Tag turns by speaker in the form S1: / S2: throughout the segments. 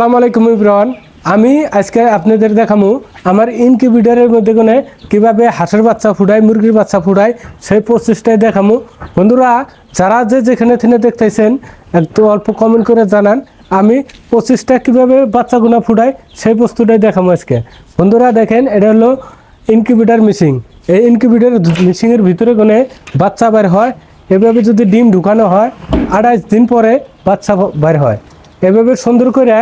S1: আসসালামু আলাইকুম ইব্রান আমি আজকে আপনাদের দেখামু আমার ইনকিউবেটারের মধ্যে কোনে কীভাবে হাঁসের বাচ্চা ফুটায়, মুরগির বাচ্চা ফুটায়, সেই প্রসেসটাই দেখামু। বন্ধুরা, যারা যে যেখানে থেকে দেখতেছেন, একটু অল্প কমেন্ট করে জানান, আমি প্রসেসটা কীভাবে বাচ্চাগুলো ফুটায়, সেই বস্তুটাই দেখামু আজকে। বন্ধুরা, দেখেন, এটা হলো ইনকিউবেটার মিশিং এই ইনকিউবেটার মিশিংয়ের ভিতরে কোনে বাচ্চা বের হয়। এভাবে যদি ডিম ঢুকানো হয়, আড়াইশ দিন পরে বাচ্চা বের হয়। এভাবে সুন্দর করে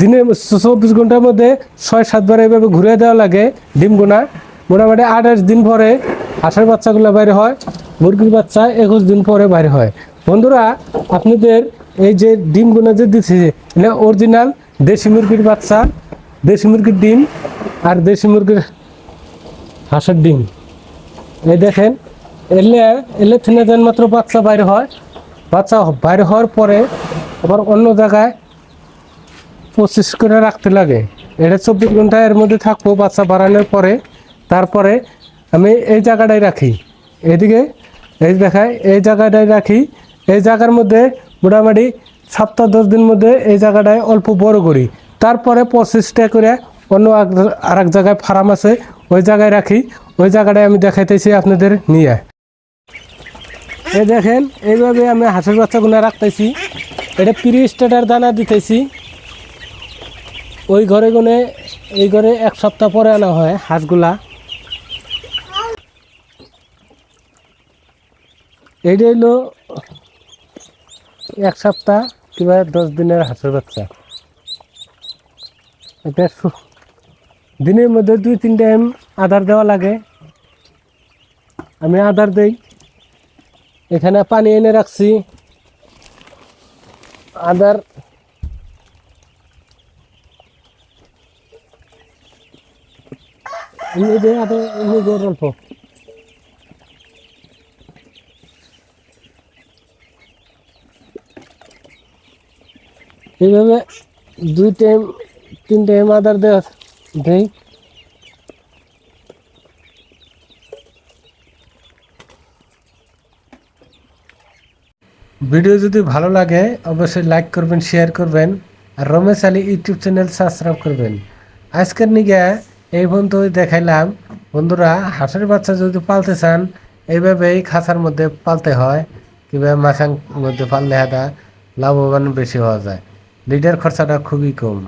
S1: দিনে চব্বিশ ঘণ্টার মধ্যে ছয়, সাতবার এভাবে ঘুরে দেওয়া লাগে ডিমগুনা মোটামুটি আঠাশ দিন পরে হাঁসের বাচ্চাগুলো বাইরে হয়, মুরগির বাচ্চা একুশ দিন পরে বাইরে হয়। বন্ধুরা, আপনাদের এই যে ডিমগুলো যে দিচ্ছে এটা অরিজিনাল দেশি মুরগির বাচ্চা, দেশি মুরগির ডিম আর দেশি মুরগির হাঁসের ডিম। এই দেখেন, এলে এলে থেকে যেন মাত্র বাচ্চা বাইরে হয়। বাচ্চা বাইরে হওয়ার পরে আবার অন্য জায়গায় প্রসেস করে রাখতে লাগে। এটা চব্বিশ ঘণ্টা এর মধ্যে থাকব, বাচ্চা বাড়ানোর পরে। তারপরে আমি এই জায়গাটায় রাখি। এদিকে, এই দেখায়, এই জায়গাটায় রাখি। এই জায়গার মধ্যে মোটামুটি সপ্তাহ দশ দিন মধ্যে এই জায়গাটায় অল্প বড় করি। তারপরে পঁচিশটা করে অন্য আর এক জায়গায় ফার্ম আছে, ওই জায়গায় রাখি। ওই জায়গাটায় আমি দেখাইতেছি আপনাদের নিয়ে। এই দেখেন, এইভাবে আমি হাঁসের বাচ্চাগুলো রাখতেছি। এটা প্রি স্টার্টার দানা দিতেছি। ওই ঘরে গুনে, এই ঘরে এক সপ্তাহ পরে আনা হয় হাঁসগুলা। এইটা হলো এক সপ্তাহ কিংবা দশ দিনের হাঁসের বাচ্চা। এটা দিনের মধ্যে দুই, তিন টাইম আধার দেওয়া লাগে। আমি আধার দেই। এখানে পানি এনে রাখছি। আদার এমনি দে আদা এমনি দে অল্প এইভাবে দুই টাইম তিন টাইম আদার দেওয়া দেই ভিডিও যদি ভালো লাগে অবশ্যই লাইক করবেন শেয়ার করবেন আর Ramesh Ali YouTube channel subscribe করবেন আজকের নিগে এই বন্ধু দেখাইলাম। বন্ধুরা, হাঁসের বাচ্চা যদি পালতে চান, এইভাবেই খাঁচার মধ্যে পালতে হয়। কিংবা মাছের মধ্যে পাললে হাতা লাভবান বেশি হওয়া যায়। লিডার খরচাটা খুবই কম।